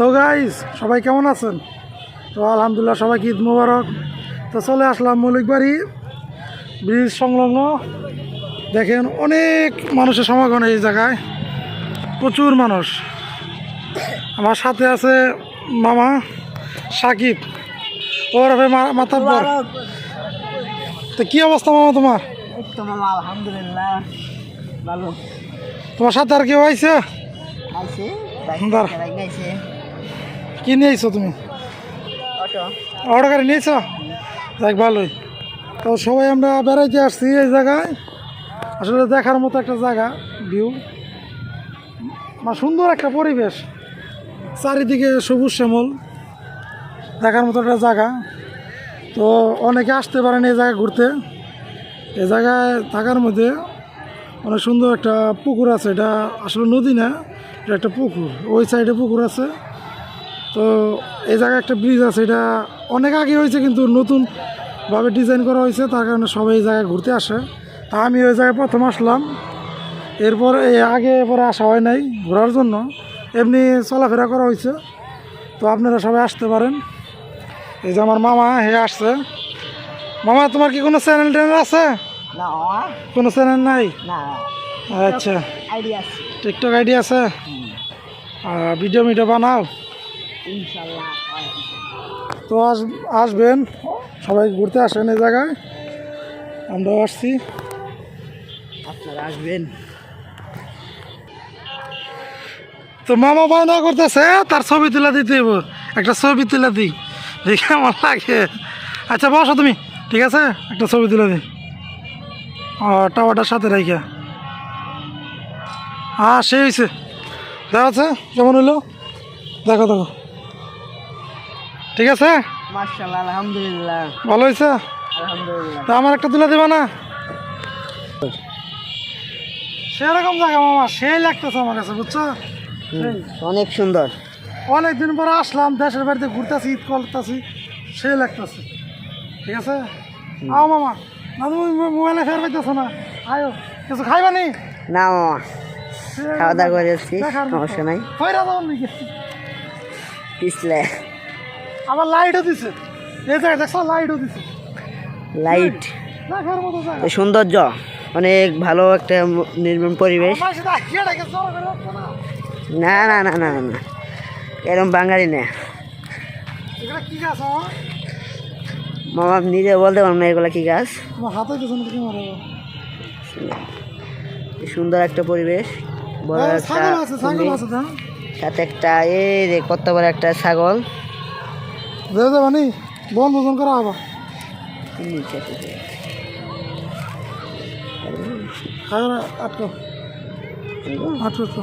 তো গাইস সবাই কেমন আছেন? তো আলহামদুলিল্লাহ সবাইকে ঈদ মুবারক। তো চলে আসলাম মৌলিকবাড়ি ব্রিজ সংলগ্ন। দেখেন অনেক মানুষের সমাগম এই জায়গায়। প্রচুর মানুষ। আমার সাথে আছে মামা সাকিব। ওর মাতাব্বর তো কি অবস্থা মামা তোমার? আলহামদুলিল্লাহ। ভালো। তোমার সাথে আর কেউ সুন্দর। কি নিয়ে আইছো তুমি? অটো গাড়ি নিয়েছো দেখ ভালোই। তো সবাই আমরা বেড়াইতে আসছি এই জায়গায়। আসলে দেখার মতো একটা জায়গা ভিউ মানে সুন্দর একটা পরিবেশ। চারিদিকে সবুজ শ্যামল। দেখার মতো একটা জায়গা। তো অনেকে আসতে পারেন এই জায়গায় ঘুরতে। এই জায়গায় থাকার মধ্যে অনেক সুন্দর একটা পুকুর আছে। এটা আসলে নদী না এটা একটা পুকুর। ওই সাইডে পুকুর আছে। তো এই জায়গায় একটা ব্রিজ আছে এটা অনেক আগে হয়েছে কিন্তু নতুনভাবে ডিজাইন করা হয়েছে তার কারণে সবাই এই জায়গায় ঘুরতে আসে। তা আমি ওই জায়গায় প্রথম আসলাম। এরপর এই আগে পরে আসা হয় নাই ঘোরার জন্য। এমনি চলাফেরা করা হয়েছে। তো আপনারা সবাই আসতে পারেন। এই যে আমার মামা হে আসছে। মামা তোমার কি কোনো চ্যানেল ট্যানেল আছে? না। কোনো চ্যানেল নাই? না। আচ্ছা। আইডিয়া টিকটক আইডি আছে? আর ভিডিও মিডিও বানাও। তো আস আসবেন সবাই ঘুরতে আসেন এই জায়গায়। আমরাও আসছি। আপনারা আসবেন। তো মামা বায়না করতেছে তার ছবি তুলে দিতে হইব। একটা ছবি তুলে দিই দেখে আমার লাগে। আচ্ছা বসো তুমি ঠিক আছে? একটা ছবি তুলে দিই। ও টাওয়ারটার সাথে রাইখা। হ্যাঁ সে হয়েছে দেখা আছে কেমন হইল? দেখো দেখো। ঠিক আছে? আলহামদুলিল্লাহ। ভালো হয়েছে? আলহামদুলিল্লাহ। তা আমার একটা তুলে দেবে না? সেরকম জায়গা মামা সেই লাগতেছে আমার কাছে বুঝছ? অনেক সুন্দর। অনেক দিন পরে আসলাম দেশের বাড়িতে ঘুরতেছি ঈদ করতেছি সেই লাগতেছে। ঠিক আছে? আও মামা না তুমি মোবাইলে ফের পাইতেছো না? আয়ো কিছু খাইবা নি? না মামা খাওয়া দাওয়া করে এসছি দেখার মতো। সমস্যা নাই। পিছলে। আবার লাইটও দিছে। এই জায়গায় দেখছ লাইটও দিছে। লাইট। দেখার মতো জায়গা। সৌন্দর্য অনেক ভালো একটা নির্মম পরিবেশ। রাখব না। না না না না এরকম বাঙালি না। মামা? নিজে বলতে পারব না এগুলো কি গাছ। সুন্দর একটা পরিবেশ বড় একটা না সাথে একটা এই রে কত বড় একটা ছাগল। দে দে বানি ভোজন করা আটকো আটকো আটকো